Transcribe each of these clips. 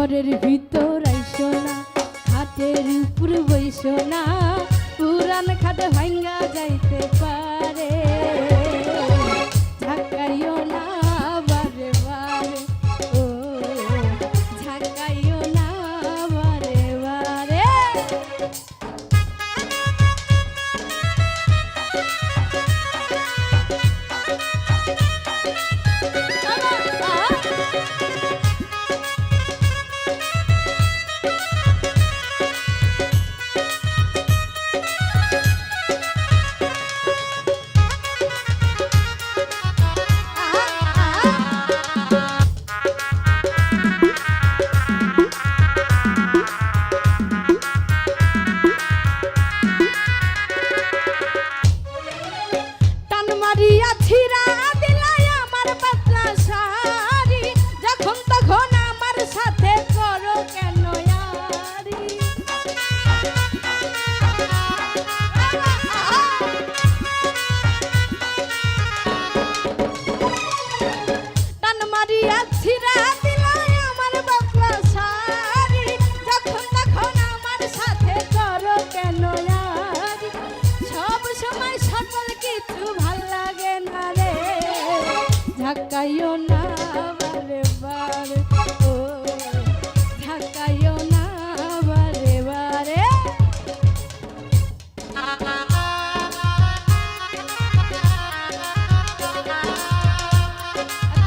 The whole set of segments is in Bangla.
ঘরের ভিতর আইসো খাটের উপর বৈশোনা পুরান খাটে ভাঙ্গা যাইতে পার।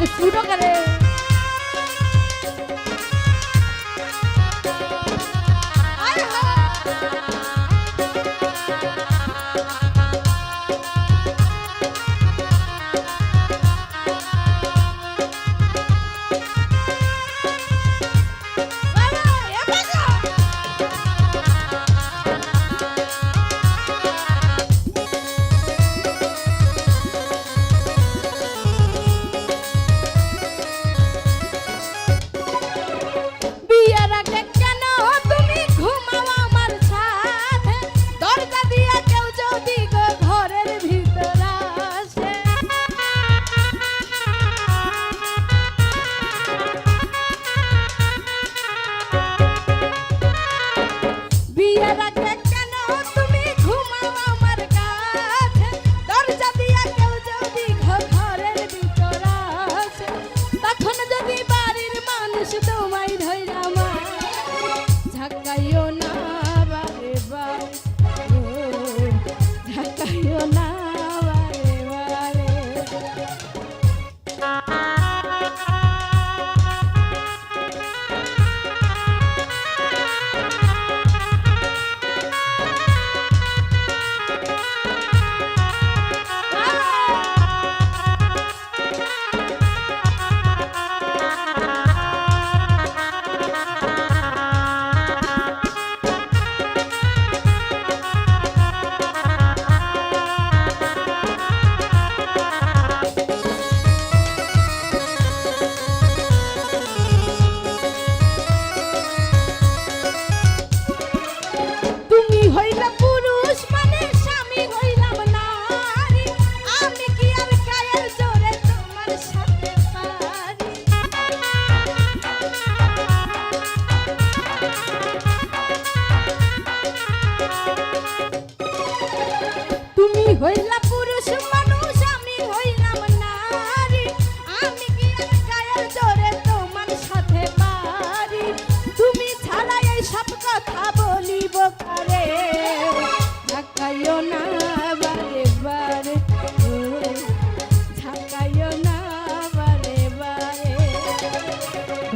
তুই ঢোকারে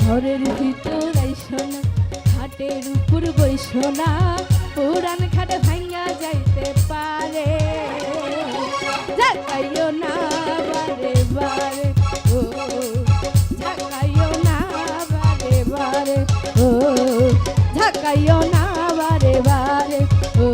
ঘরের ভিতর আইসোনা খাটের উপর বৈশোনা পুরান খাট ভাঙ্গা যাইতে পারে। যাইও না বারে বারে, ও না বারে বারে, ও না বারে বারে, ও